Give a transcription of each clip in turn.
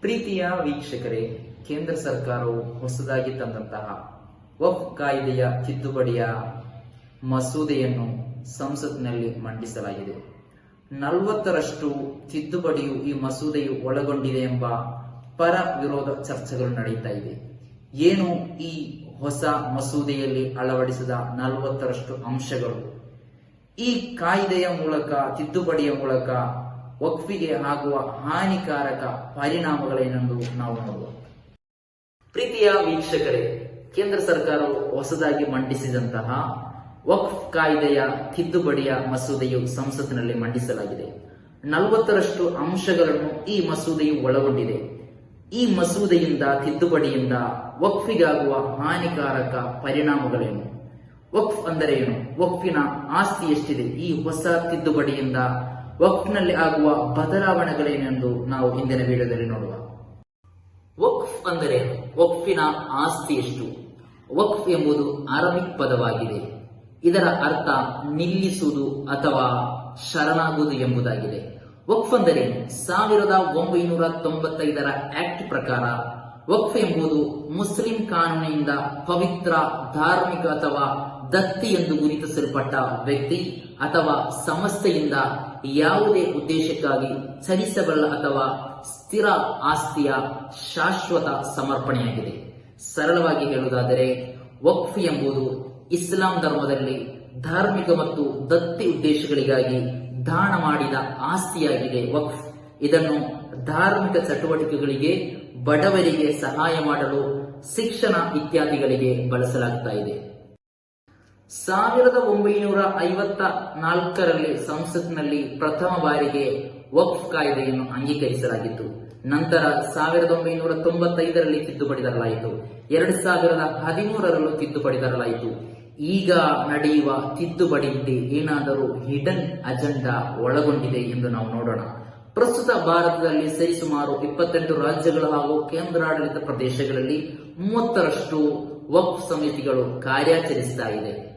ಪ್ರೀತಿಯ ವೀಕ್ಷಕರೇ, ಕೇಂದ್ರ ಸರ್ಕಾರವು ಹೊಸದಾಗಿ ತಂದಂತಹ ವಫ್ ಕಾಯ್ದೆಯ ತಿದ್ದುಪಡಿಯ ಮಸೂದೆಯನ್ನು ಸಂಸತ್ನಲ್ಲಿ ಮಂಡಿಸಲಾಗಿದೆ. ನಲವತ್ತರಷ್ಟು ತಿದ್ದುಪಡಿಯು ಈ ಮಸೂದೆಯು ಒಳಗೊಂಡಿದೆ ಎಂಬ ಪರ ವಿರೋಧ ಚರ್ಚೆಗಳು ನಡೀತಾ ಇದೆ. ಏನು ಈ ಹೊಸ ಮಸೂದೆಯಲ್ಲಿ ಅಳವಡಿಸಿದ ನಲವತ್ತರಷ್ಟು ಅಂಶಗಳು? ಈ ಕಾಯ್ದೆಯ ಮೂಲಕ, ತಿದ್ದುಪಡಿಯ ಮೂಲಕ ವಕ್ಫಿಗೆ ಆಗುವ ಹಾನಿಕಾರಕ ಪರಿಣಾಮಗಳೇನೆಂದು ನಾವು ನೋಡುವ. ಪ್ರೀತಿಯ ವೀಕ್ಷಕರೇ, ಕೇಂದ್ರ ಸರ್ಕಾರವು ಹೊಸದಾಗಿ ಮಂಡಿಸಿದಂತಹ ವಕ್ಫ್ ಕಾಯ್ದೆಯ ತಿದ್ದುಪಡಿಯ ಮಸೂದೆಯು ಸಂಸತ್ತಿನಲ್ಲಿ ಮಂಡಿಸಲಾಗಿದೆ. ನಲವತ್ತರಷ್ಟು ಅಂಶಗಳನ್ನು ಈ ಮಸೂದೆಯು ಒಳಗೊಂಡಿದೆ. ಈ ಮಸೂದೆಯಿಂದ, ತಿದ್ದುಪಡಿಯಿಂದ ವಕ್ಫಿಗಾಗುವ ಹಾನಿಕಾರಕ ಪರಿಣಾಮಗಳೇನು? ವಕ್ಫ್ ಅಂದರೆ ಏನು? ವಕ್ಫಿನ ಆಸ್ತಿ ಎಷ್ಟಿದೆ? ಈ ಹೊಸ ತಿದ್ದುಪಡಿಯಿಂದ ವಕ್ಫ್ನಲ್ಲಿ ಆಗುವ ಬದಲಾವಣೆಗಳೇನೆಂದು ನಾವು ಇಂದಿನ ವಿಡಿಯೋದಲ್ಲಿ ನೋಡುವ. ವಕ್ಫ್ ಅಂದರೆ? ವಕ್ಫಿನ ಆಸ್ತಿ ಎಷ್ಟು? ವಕ್ಫ್ ಎಂಬುದು ಅರಬಿಕ್ ಪದವಾಗಿದೆ. ಇದರ ಅರ್ಥ ನಿಲ್ಲಿಸುವುದು ಅಥವಾ ಶರಣಾಗುವುದು ಎಂಬುದಾಗಿದೆ. ವಕ್ಫ್ ಅಂದರೆ ಸಾವಿರದ ಒಂಬೈನೂರ ತೊಂಬತ್ತೈದರ ಆಕ್ಟ್ ಪ್ರಕಾರ ವಕ್ಫ್ ಎಂಬುದು ಮುಸ್ಲಿಂ ಕಾನೂನಿನಿಂದ ಪವಿತ್ರ, ಧಾರ್ಮಿಕ ಅಥವಾ ದತ್ತಿ ಎಂದು ಗುರುತಿಸಲ್ಪಟ್ಟ ವ್ಯಕ್ತಿ ಅಥವಾ ಸಂಸ್ಥೆಯಿಂದ ಯಾವುದೇ ಉದ್ದೇಶಕ್ಕಾಗಿ ಚಲಿಸಬಲ್ಲ ಅಥವಾ ಸ್ಥಿರ ಆಸ್ತಿಯ ಶಾಶ್ವತ ಸಮರ್ಪಣೆಯಾಗಿದೆ. ಸರಳವಾಗಿ ಹೇಳುವುದಾದರೆ, ವಕ್ಫ್ ಎಂಬುದು ಇಸ್ಲಾಂ ಧರ್ಮದಲ್ಲಿ ಧಾರ್ಮಿಕ ಮತ್ತು ದತ್ತಿ ಉದ್ದೇಶಗಳಿಗಾಗಿ ದಾನ ಮಾಡಿದ ಆಸ್ತಿಯಾಗಿದೆ, ವಕ್ಫ್. ಇದನ್ನು ಧಾರ್ಮಿಕ ಚಟುವಟಿಕೆಗಳಿಗೆ, ಬಡವರಿಗೆ ಸಹಾಯ ಮಾಡಲು ಶಿಕ್ಷಣ ಇತ್ಯಾದಿಗಳಿಗೆ ಬಳಸಲಾಗ್ತಾ ಇದೆ. ಸಾವಿರದ ಒಂಬೈನೂರ ಐವತ್ತ ನಾಲ್ಕರಲ್ಲಿ ಸಂಸತ್ನಲ್ಲಿ ಪ್ರಥಮ ಬಾರಿಗೆ ವಕ್ಫ್ ಕಾಯ್ದೆಯನ್ನು ಅಂಗೀಕರಿಸಲಾಗಿತ್ತು. ನಂತರ ಸಾವಿರದ ಒಂಬೈನೂರ ತೊಂಬತ್ತೈದರಲ್ಲಿ ತಿದ್ದುಪಡಿ ತರಲಾಯಿತು. ಎರಡು ಸಾವಿರದ ಹದಿಮೂರರಲ್ಲೂ ತಿದ್ದುಪಡಿ ತರಲಾಯಿತು. ಈಗ ನಡೆಯುವ ತಿದ್ದುಪಡಿಯಲ್ಲಿ ಏನಾದರೂ ಹಿಡನ್ ಅಜೆಂಡಾ ಒಳಗೊಂಡಿದೆ ಎಂದು ನಾವು ನೋಡೋಣ. ಪ್ರಸ್ತುತ ಭಾರತದಲ್ಲಿ ಸರಿಸುಮಾರು ಇಪ್ಪತ್ತೆಂಟು ರಾಜ್ಯಗಳು ಹಾಗೂ ಕೇಂದ್ರಾಡಳಿತ ಪ್ರದೇಶಗಳಲ್ಲಿ ಮೂವತ್ತರಷ್ಟು ವಕ್ಫ್ ಸಮಿತಿಗಳು ಕಾರ್ಯಾಚರಿಸ್ತಾ ಇದೆ.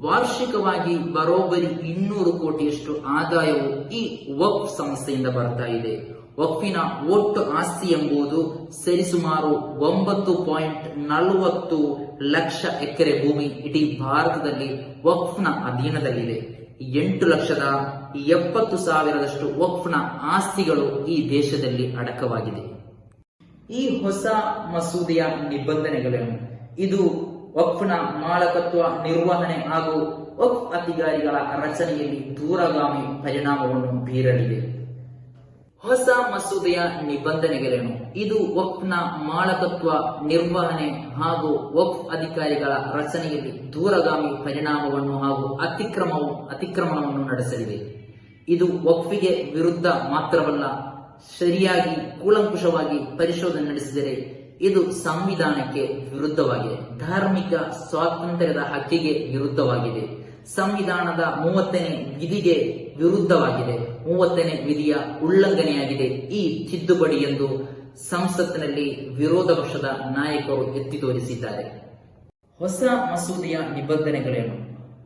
ವಾರ್ಷಿಕವಾಗಿ ಬರೋಬ್ಬರಿ ಇನ್ನೂರು ಕೋಟಿಯಷ್ಟು ಆದಾಯವು ಈ ವಕ್ಫ್ ಸಂಸ್ಥೆಯಿಂದ ಬರ್ತಾ ಇದೆ. ವಕ್ಫಿನ ಒಟ್ಟು ಆಸ್ತಿ ಎಂಬುದು ಸರಿಸುಮಾರು ಒಂಬತ್ತು ಪಾಯಿಂಟ್ ನಲವತ್ತು ಲಕ್ಷ ಎಕರೆ ಭೂಮಿ ಇಡೀ ಭಾರತದಲ್ಲಿ ವಕ್ಫ್ನ ಅಧೀನದಲ್ಲಿದೆ. ಎಂಟು ಲಕ್ಷದ ಎಪ್ಪತ್ತು ಸಾವಿರದಷ್ಟು ವಕ್ಫ್ನ ಆಸ್ತಿಗಳು ಈ ದೇಶದಲ್ಲಿ ಅಡಕವಾಗಿದೆ. ಈ ಹೊಸ ಮಸೂದೆಯ ನಿಬಂಧನೆಗಳೇನು? ಇದು ವಕ್ಫ್ನ ಮಾಲಕತ್ವ ನಿರ್ವಹಣೆ ಹಾಗೂ ವಕ್ಫ್ ಅಧಿಕಾರಿಗಳ ರಚನೆಯಲ್ಲಿ ದೂರಗಾಮಿ ಪರಿಣಾಮವನ್ನು ಬೀರಲಿದೆ. ಹೊಸ ಮಸೂದೆಯ ನಿಬಂಧನೆಗಳೇನು? ಇದು ವಕ್ಫ್ನ ಮಾಲಕತ್ವ ನಿರ್ವಹಣೆ ಹಾಗೂ ವಕ್ಫ್ ಅಧಿಕಾರಿಗಳ ರಚನೆಯಲ್ಲಿ ದೂರಗಾಮಿ ಪರಿಣಾಮವನ್ನು ಹಾಗೂ ಅತಿಕ್ರಮವು ಅತಿಕ್ರಮಣವನ್ನು ನಡೆಸಲಿದೆ. ಇದು ವಕ್ಫಿಗೆ ವಿರುದ್ಧ ಮಾತ್ರವಲ್ಲ, ಸರಿಯಾಗಿ ಕೂಲಂಕುಷವಾಗಿ ಪರಿಶೋಧನೆ ನಡೆಸಿದರೆ ಇದು ಸಂವಿಧಾನಕ್ಕೆ ವಿರುದ್ಧವಾಗಿದೆ. ಧಾರ್ಮಿಕ ಸ್ವಾತಂತ್ರ್ಯದ ಹಕ್ಕಿಗೆ ವಿರುದ್ಧವಾಗಿದೆ. ಸಂವಿಧಾನದ ಮೂವತ್ತನೇ ವಿಧಿಗೆ ವಿರುದ್ಧವಾಗಿದೆ. ಮೂವತ್ತನೇ ವಿಧಿಯ ಉಲ್ಲಂಘನೆಯಾಗಿದೆ. ಈ ತಿದ್ದುಪಡಿ ಎಂದು ಸಂಸತ್ತಿನಲ್ಲಿ ವಿರೋಧ ಪಕ್ಷದ ನಾಯಕರು ಎತ್ತಿ ತೋರಿಸಿದ್ದಾರೆ. ಹೊಸ ಮಸೂದೆಯ ನಿಬಂಧನೆಗಳೇನು?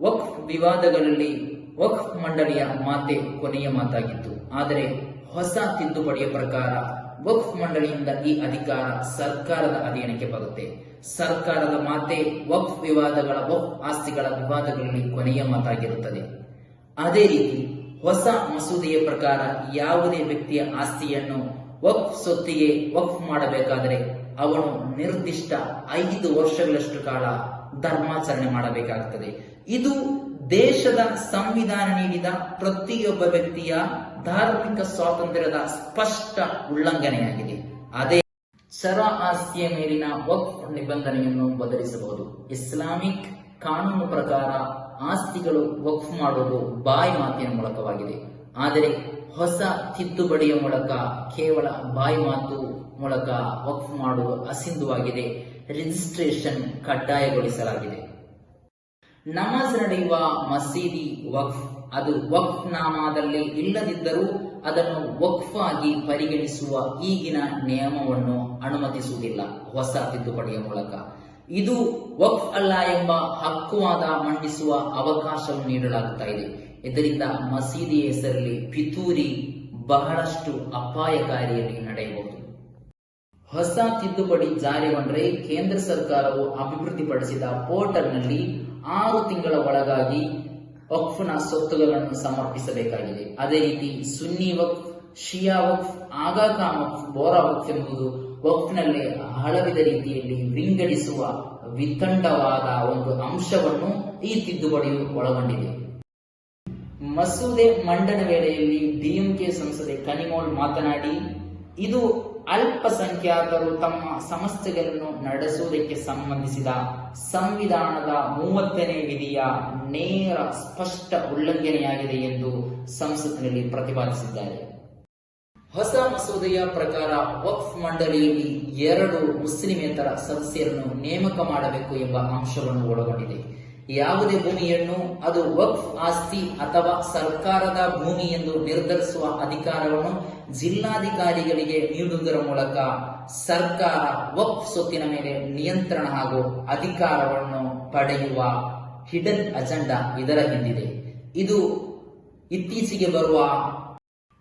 ವಕ್ಫ್ ವಿವಾದಗಳಲ್ಲಿ ವಕ್ಫ್ ಮಂಡಳಿಯ ಮಾತೆ ಕೊನೆಯ ಮಾತಾಗಿತ್ತು. ಆದರೆ ಹೊಸ ತಿದ್ದುಪಡಿಯ ಪ್ರಕಾರ ವಕ್ಫ್ ಮಂಡಳಿಯಿಂದ ಈ ಅಧಿಕಾರ ಸರ್ಕಾರದ ಅಧೀನಕ್ಕೆ ಬರುತ್ತೆ. ಸರ್ಕಾರದ ಮಾತೆ ವಕ್ಫ್ ವಿವಾದಗಳ ವಕ್ಫ್ ಆಸ್ತಿಗಳ ವಿವಾದಗಳಲ್ಲಿ ಕೊನೆಯ ಮಾತಾಗಿರುತ್ತದೆ. ಅದೇ ರೀತಿ ಹೊಸ ಮಸೂದೆಯ ಪ್ರಕಾರ ಯಾವುದೇ ವ್ಯಕ್ತಿಯ ಆಸ್ತಿಯನ್ನು ವಕ್ಫ್ ಸೊತ್ತಿಗೆ ವಕ್ಫ್ ಮಾಡಬೇಕಾದರೆ ಅವನು ನಿರ್ದಿಷ್ಟ ಐದು ವರ್ಷಗಳಷ್ಟು ಕಾಲ ಧರ್ಮಾಚರಣೆ ಮಾಡಬೇಕಾಗುತ್ತದೆ ಇದು ದೇಶದ ಸಂವಿಧಾನ ನೀಡಿದ ಪ್ರತಿಯೊಬ್ಬ ವ್ಯಕ್ತಿಯ ಧಾರ್ಮಿಕ ಸ್ವಾತಂತ್ರ್ಯದ ಸ್ಪಷ್ಟ ಉಲ್ಲಂಘನೆಯಾಗಿದೆ. ಅದೇ ಸರ ಆಸ್ತಿಯ ಮೇಲಿನ ವಕ್ಫ್ ನಿಬಂಧನೆಯನ್ನು ಬದಲಿಸಬಹುದು. ಇಸ್ಲಾಮಿಕ್ ಕಾನೂನು ಪ್ರಕಾರ ಆಸ್ತಿಗಳು ವಕ್ಫ್ ಮಾಡುವುದು ಬಾಯಿ ಮಾತಿನ ಮೂಲಕವಾಗಿದೆ. ಆದರೆ ಹೊಸ ತಿದ್ದುಪಡಿಯ ಮೂಲಕ ಕೇವಲ ಬಾಯಿ ಮಾತು ಮೂಲಕ ವಕ್ಫ್ ಮಾಡುವುದು ಅಸಿಂಧುವಾಗಿದೆ. ರಿಜಿಸ್ಟ್ರೇಷನ್ ಕಡ್ಡಾಯಗೊಳಿಸಲಾಗಿದೆ. ನಮಾಜ್ ನಡೆಯುವ ಮಸೀದಿ ವಕ್ಫ್. ಅದು ವಕ್ಫ್ ನಾಮದಲ್ಲಿ ಇಲ್ಲದಿದ್ದರೂ ಅದನ್ನು ವಕ್ಫ್ ಆಗಿ ಪರಿಗಣಿಸುವ ಈಗಿನ ನಿಯಮವನ್ನು ಅನುಮತಿಸುವುದಿಲ್ಲ ಹೊಸ ತಿದ್ದುಪಡಿಯ ಮೂಲಕ. ಇದು ವಕ್ಫ್ ಅಲ್ಲ ಎಂಬ ಹಕ್ಕುವಾದ ಮಂಡಿಸುವ ಅವಕಾಶವನ್ನು ನೀಡಲಾಗುತ್ತಾ ಇದೆ. ಇದರಿಂದ ಮಸೀದಿ ಹೆಸರಲ್ಲಿ ಪಿತೂರಿ ಬಹಳಷ್ಟು ಅಪಾಯಕಾರಿಯಲ್ಲಿ ನಡೆಯಬಹುದು. ಹೊಸ ತಿದ್ದುಪಡಿ ಜಾರಿಗೊಂಡ್ರೆ ಕೇಂದ್ರ ಸರ್ಕಾರವು ಅಭಿವೃದ್ಧಿಪಡಿಸಿದ ಪೋರ್ಟಲ್ನಲ್ಲಿ ಆರು ತಿಂಗಳ ಒಳಗಾಗಿ ವಕ್ಫ್ನ ಸ್ವತ್ತುಗಳನ್ನು ಸಮರ್ಪಿಸಬೇಕಾಗಿದೆ. ಅದೇ ರೀತಿ ಸುನ್ನಿ ವಕ್ಫ್, ಶಿಯಾ ವಕ್ಫ್ ಆಗಾ ಖಾನ್ ವಕ್ಫ್, ಬೋರಾ ವಕ್ಫ್ ಎಂಬುದು ವಕ್ಫ್ನಲ್ಲಿ ಹಳವಿದ ರೀತಿಯಲ್ಲಿ ವಿಂಗಡಿಸುವ ವಿತಂಡವಾದ ಒಂದು ಅಂಶವನ್ನು ಈ ತಿದ್ದುಪಡಿಯು ಒಳಗೊಂಡಿದೆ. ಮಸೂದೆ ಮಂಡನೆ ವೇಳೆಯಲ್ಲಿ ಡಿಎಂಕೆ ಸಂಸದೆ ಕನಿಮೋಲ್ ಮಾತನಾಡಿ, ಇದು ಅಲ್ಪಸಂಖ್ಯಾತರು ತಮ್ಮ ಸಮಸ್ಯೆಗಳನ್ನು ನಡೆಸುವುದಕ್ಕೆ ಸಂಬಂಧಿಸಿದ ಸಂವಿಧಾನದ ಮೂವತ್ತನೇ ವಿಧಿಯ ನೇರ ಸ್ಪಷ್ಟ ಉಲ್ಲಂಘನೆಯಾಗಿದೆ ಎಂದು ಸಂಸತ್ತಿನಲ್ಲಿ ಪ್ರತಿಪಾದಿಸಿದ್ದಾರೆ. ಹೊಸ ಮಸೂದೆಯ ಪ್ರಕಾರ ವಕ್ಫ್ ಮಂಡಳಿಯಲ್ಲಿ ಎರಡು ಮುಸ್ಲಿಮೇತರ ಸದಸ್ಯರನ್ನು ನೇಮಕ ಮಾಡಬೇಕು ಎಂಬ ಅಂಶವನ್ನು ಒಳಗೊಂಡಿದೆ. ಯಾವುದೇ ಭೂಮಿಯನ್ನು ಅದು ವಕ್ಫ್ ಆಸ್ತಿ ಅಥವಾ ಸರ್ಕಾರದ ಭೂಮಿ ಎಂದು ನಿರ್ಧರಿಸುವ ಅಧಿಕಾರವನ್ನು ಜಿಲ್ಲಾಧಿಕಾರಿಗಳಿಗೆ ನೀಡುವುದರ ಮೂಲಕ ಸರ್ಕಾರ ವಕ್ಫ್ ಸೊತ್ತಿನ ಮೇಲೆ ನಿಯಂತ್ರಣ ಹಾಗೂ ಅಧಿಕಾರವನ್ನು ಪಡೆಯುವ ಹಿಡನ್ ಅಜೆಂಡಾ ಇದರ ಹಿಂದಿದೆ. ಇದು ಇತ್ತೀಚೆಗೆ ಬರುವ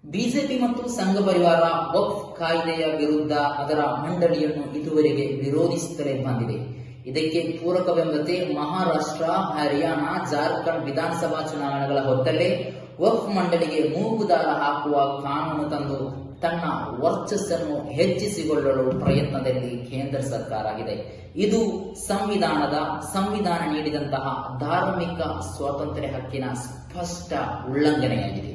ಬಿಜೆಪಿ ಮತ್ತು ಸಂಘ ಪರಿವಾರ ವಕ್ಫ್ ಕಾಯ್ದೆಯ ವಿರುದ್ಧ ಅದರ ಮಂಡಳಿಯನ್ನು ಇದುವರೆಗೆ ವಿರೋಧಿಸುತ್ತಲೇ ಬಂದಿದೆ. ಇದಕ್ಕೆ ಪೂರಕವೆಂಬಂತೆ ಮಹಾರಾಷ್ಟ್ರ, ಹರಿಯಾಣ, ಜಾರ್ಖಂಡ್ ವಿಧಾನಸಭಾ ಚುನಾವಣೆಗಳ ಹೊತ್ತಲ್ಲೇ ವಕ್ಫ್ ಮಂಡಳಿಗೆ ಮೂಗುದಾರ ಹಾಕುವ ಕಾನೂನು ತಂದು ತನ್ನ ವರ್ಚಸ್ಸನ್ನು ಹೆಚ್ಚಿಸಿಕೊಳ್ಳಲು ಪ್ರಯತ್ನದಲ್ಲಿ ಕೇಂದ್ರ ಸರ್ಕಾರ ಆಗಿದೆ ಇದು ಸಂವಿಧಾನದ ಸಂವಿಧಾನ ನೀಡಿದಂತಹ ಧಾರ್ಮಿಕ ಸ್ವಾತಂತ್ರ್ಯ ಹಕ್ಕಿನ ಸ್ಪಷ್ಟ ಉಲ್ಲಂಘನೆಯಾಗಿದೆ.